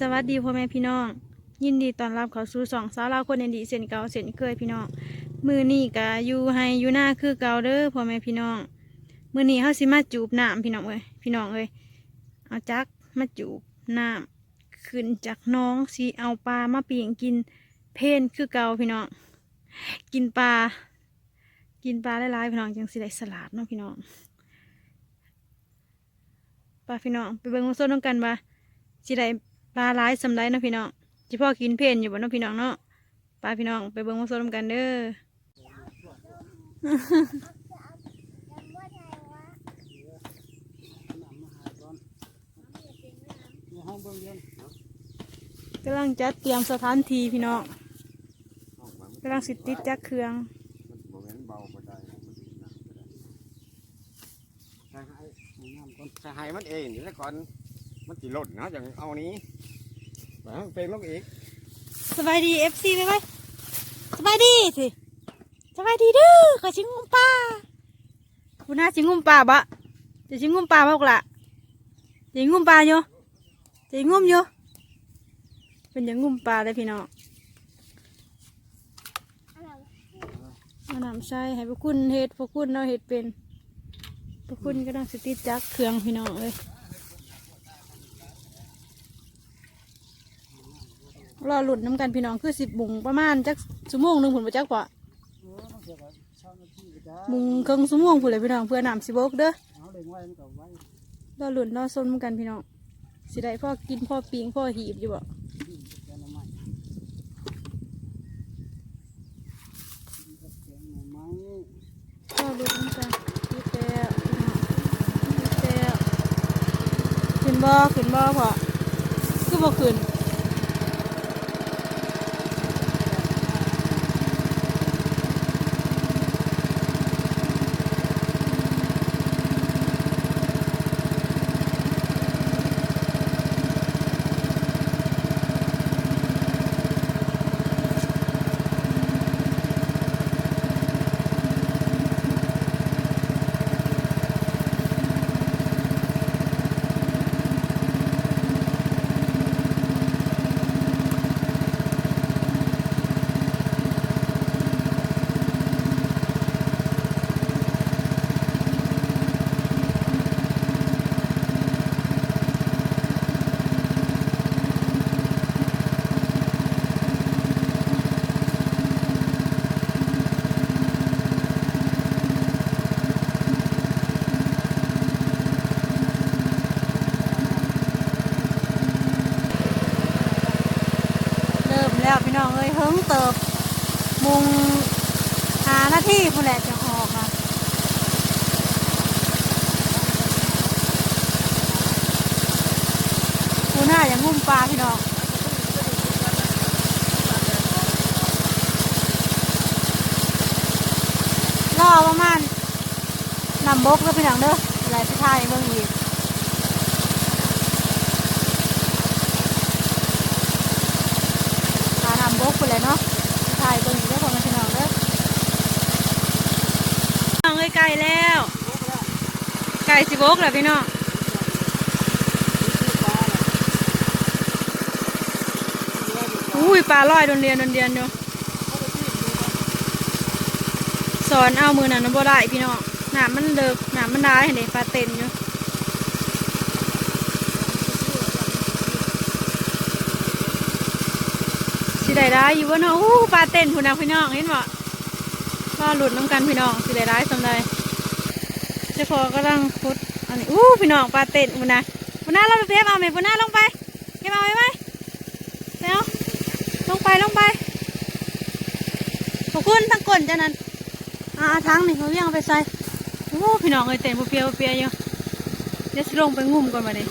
สวัสดีพ่อแม่พี่น้อง ยินดีต้อนรับเข้าสู่สองสาวลาวคนเอ็นดีเส้นเก่าเส้นเคยพี่น้องมือนี่กะอยู่ให้อยู่หน้าคือเก่าเด้อพ่อแม่พี่น้องมือนี่เฮาสิมาจูบน้ำพี่น้องเอ้ยพี่น้องเอ้ยเอาจักมาจูบน้ำขึ้นจากน้องสิเอาปลามาปีงกินเพนคือเก่าพี่น้องกินปลากินปลาได้หลายพี่น้องจังสิได้สลัดเนาะพี่น้องปลาพี่น้องไปเบิ่งโซนน้องกันว่าสิได้ ปลาร้ายสำไรนะพี่น้องจิพ่อกินเพนอยู่บ่เนาะพี่น้องเนาะปลาพี่น้องไปเบิ่งมาส้มกันเด้อกำลังจัดเตรียมสถานที่พี่น้องกำลังสิติดจักเครื่องมันบ่แม่นเบาบ่ได้มันสิหนักบ่ได้ใส่ให้น้ำก่อนใส่ให้มันเองเดี๋ยวก่อน มันสิหล่นเนาะจังเอานี้ไปให้มันเป็นลงอีกสบายดีเอฟซีไปไหมสบายดีสิสบายดีด้อขอชิงงุมปลาคุณน่าชิงงุมปลาบะจะชิงงุมปลาบ่กละจะงุมปลาอยู่จะงุมอยู่เป็นอยังงุมปลาเลยพี่น้องเอาน้ำใส่ให้พวกคุณเฮ็ดพวกคุณเราเฮ็ดเป็นพวกคุณก็ต้องสติจักเครื่องพี่น้องเลย รอหลุดน้ำกันพี่น้องคือสิบบุงประมาณจักชั่วโมงหนึ่งผุนประจักพอมุงเครื่องชั่วโมงผุนเลยพี่น้องเพื่อน้ำสิบกเด้อเอาเล็งไว้มันก็ไว้รอหลุดรอส้นน้ำกันพี่น้องสิได้พ่อกินพ่อปิงพ่อหีบอยู่บ่แกงหน่อไม้แกงหน่อไม้พ่อหลุดน้ำกันพี่แต้วพี่น้องพี่แต้วขึ้นบ่ขึ้นบ่พอคือบ่ขึ้น เริ่มแล้วพี่น้อง เติบมุงหาหน้าที่ผู้นแหละจะออกอะกูหน้าอย่างงุ่มปลาพี่น้องรอประมาณนำบกแล้วพี่น้องเด้อหลายสุดท้ายเบิ่งอีก หานำบกเลยเนาะถ่ายเบิ่งอยู่ได้อพอมาพี่น้องเด้อน้องเอ้ยไก่แล้ว ไก่สิบกแล้วพี่น้องอุ้ยปลาลอยโดนเรียนโดนเรียนอยู่สอนเอามือหน่ะน้ำบ่ได้พี่น้องหนามันเลิกหนามันได้เห็นไหมปลาเต็นอยู่ ได้ได้อยู่วะเนาะอู้ปลาเต็นพุ่นนะพี่น้องเห็นบ่ปลาหลุดน้ำกันพี่น้องสิได้ได้สำได้เจ้าพอกำลังพุดอันนี้อู้พี่น้องปลาเต็นพุ่นนะพุ่นนะเราไปเก็บเอาไหมพุ่นนะลงไปเก็บเอาไหมไหมเดี๋ยวลงไปลงไปขอบคุณทั้งก้นจ้ะนั่นอ่าทั้งนี่เขาเรียกเอาไปใส่โอ้พี่น้องเอ้ยเต็นบ่เปียเปียอยู่เดี๋ยวสิลงไปงุ่มก่อนมาดิ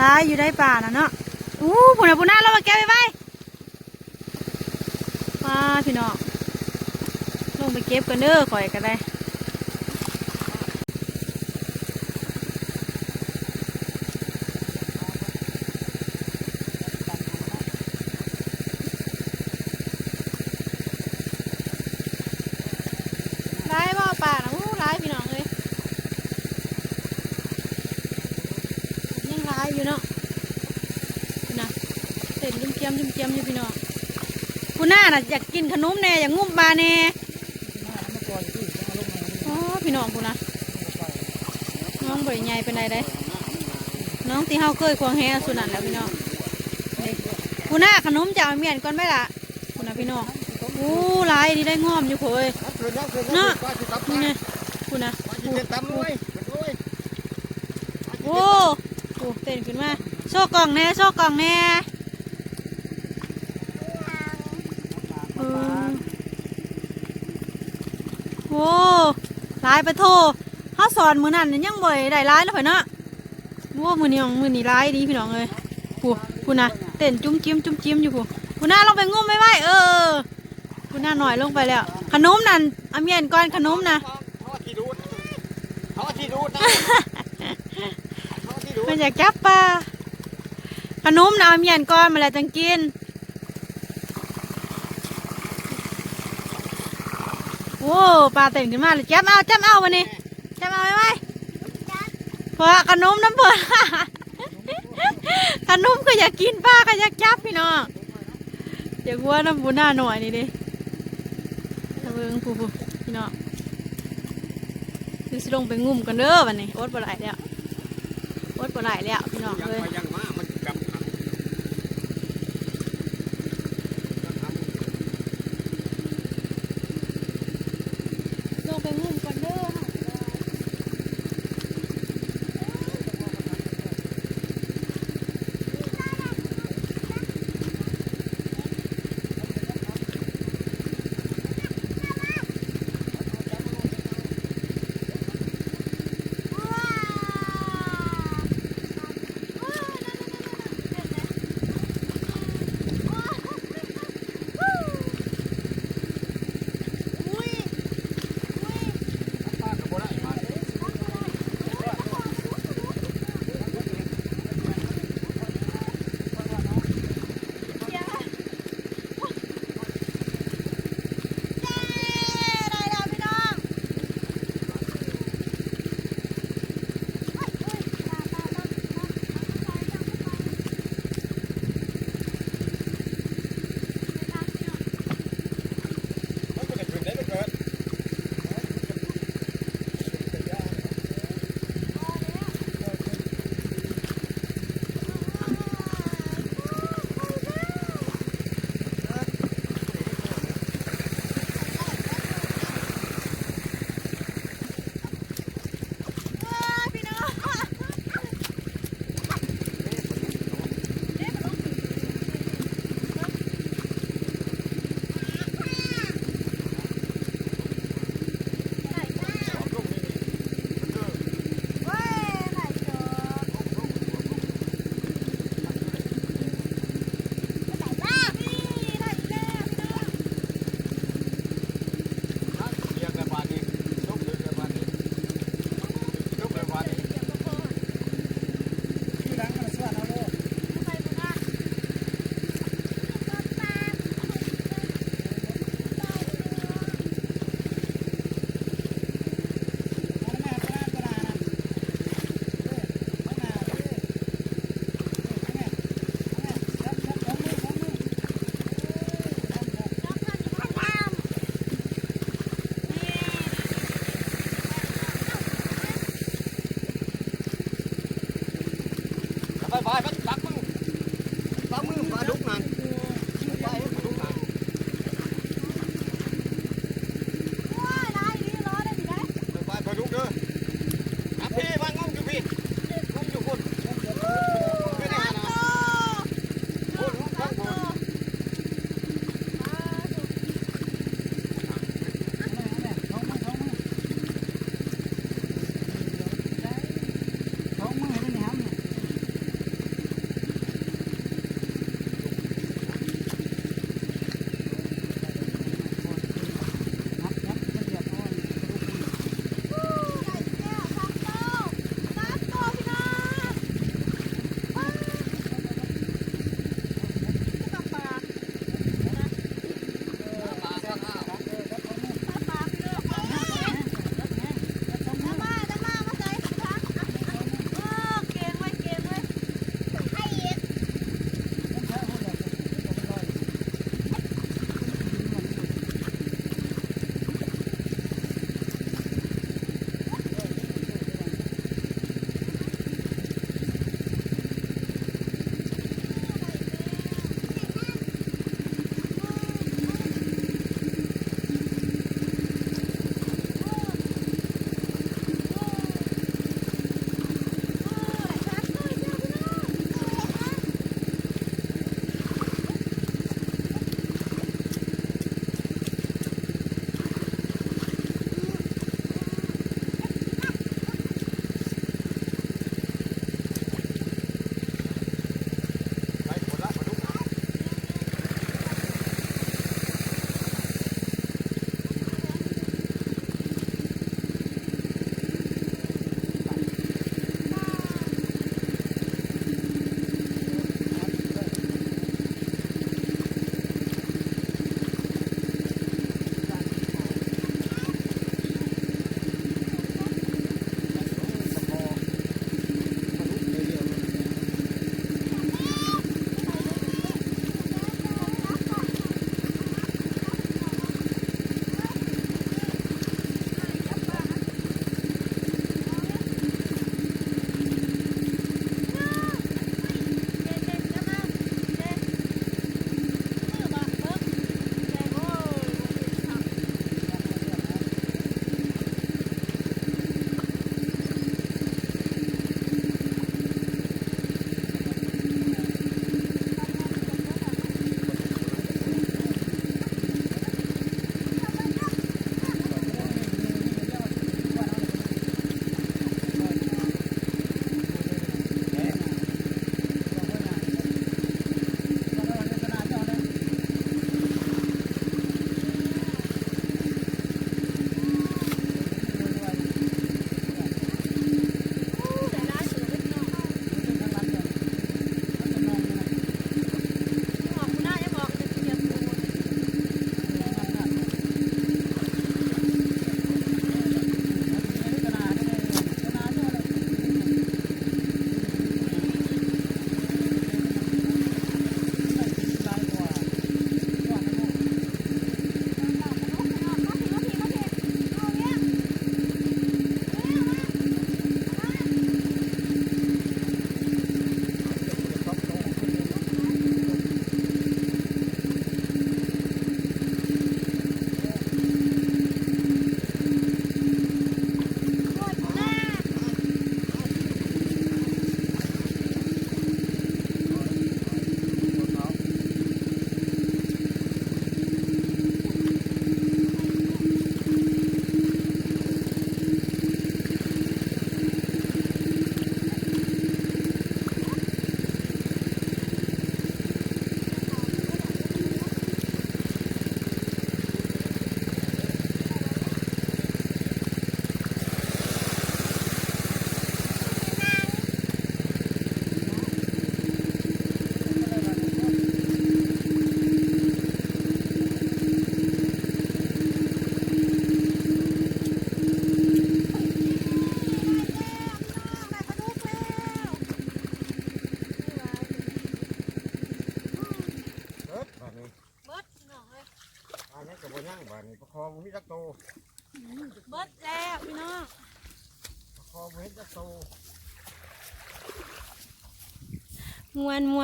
ร้ายอยู่ได้ป่านะเนาะอู้ผุนผุนหน้าเรามาแก้ไปไปมาพี่น้องลงไปเก็บกันเด้อข่อยกันได้ร้ายว่าป่านะอู้ร้ายพี่น้องเลย ยมจุ่มเจียมอยู่พี่น้องกูน่าน่ะอยากกินขนมแน่อยากงุ้มบาแน่อ๋อพี่น้องกูนะน้องบริใหญ่เป็นไรได้น้องที่เฮาเคยควงแฮสุนันแหล้วพี่น้องนี่กูน่าขนมจะเอาเมียนก่อนไหมล่ะกูน่ะพี่น้องโอ้หลายนี่ได้งอมอยู่โขยครับคืนครับคืนเนาะว่าสิครับนี่ไงกูน่ะว่าสิเป็นตำด้วยด้วยโอ้โหเต้นขึ้นมาโชว์กล่องแน่โชว์กล่องแน่เออโอ้ ลายไปโทเขาสอนมือนั่นยังบ่อยได้ร้ายแล้วเพิ่นเนาะโอ้มือนี้ของมือนี้ร้ายดีพี่น้องเลยกูกูนะเต้นจุ้มจิ้มจุ้มจิ้มอยู่กูกูน่าลงไปงุ้มไม่ไหวเออกูน่าหน่อยลงไปแล้ว ขนมนั่นเอาเมียนก่อนขนมนะเขาที่ดูดเขาที่ดูดนะเขาที่ดูดมันอยากจับปลาขนมนะเอาเมียนก่อนมาแล้วจังกิน โอ้ปลาเต้นขึ้นมาเลยจับเอาจับเอาวันนี้จับเอาไว้ไว้เพราะขนมน้ำเปิดขนมก็อยากกินปลาก็อยากจับพี่น้องอยากวัวน้ำบุญหน้าหน่อยนี่ดิตะเบิงผู้ผู้พี่น้องคือสิลงไปงุ่มกันเด้อวันนี้อดบ่ไหลแล้วอดบ่ไหลแล้วพี่น้องยังเลย ไป ไปไป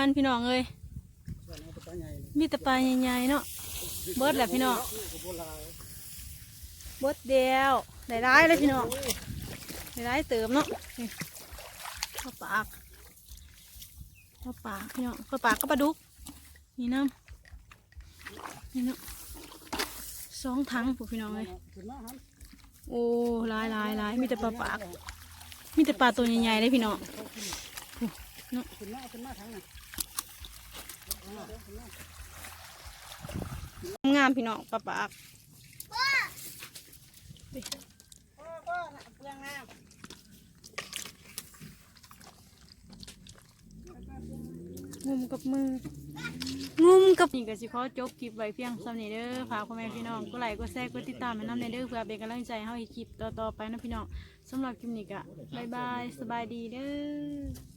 มวนพี่น้องเอ้ยมีแต่ปลาใหญ่ๆเนาะเบิดแหละพี่น้องก็บ่หลายเบิดเดียวได้ร้ายเลยพี่น้องได้ร้ายเติมเนาะข้าปากข้าปากพี่น้องข้าปากก็ปลาดุกนี่น้ำนี่เนาะสองถังพวกพี่น้องเลยโอ้ลายลายลายมีแต่ปลาปากมีแต่ปลาตัวใหญ่ๆเลยพี่น้องขึ้นาขึ้นาทา งนั้นงามพี่น้องปลาปากพ่อพ่อน่ะเปลืองน้ำงุมกับมืองุมกับนี่ก็สิขอจบคลิปไว้เพียงสำนี้เด้อฝากพ่อแม่พี่น้องก็ไลค์ก็แชร์ก็ติดตามให้น้ำในเด้อเพื่อเป็นกำลังใจให้เฮาอีกคลิปต่อๆไปนะพี่น้องสำหรับคลิปนี้ก็บ๊ายบายสบายดีเด้อ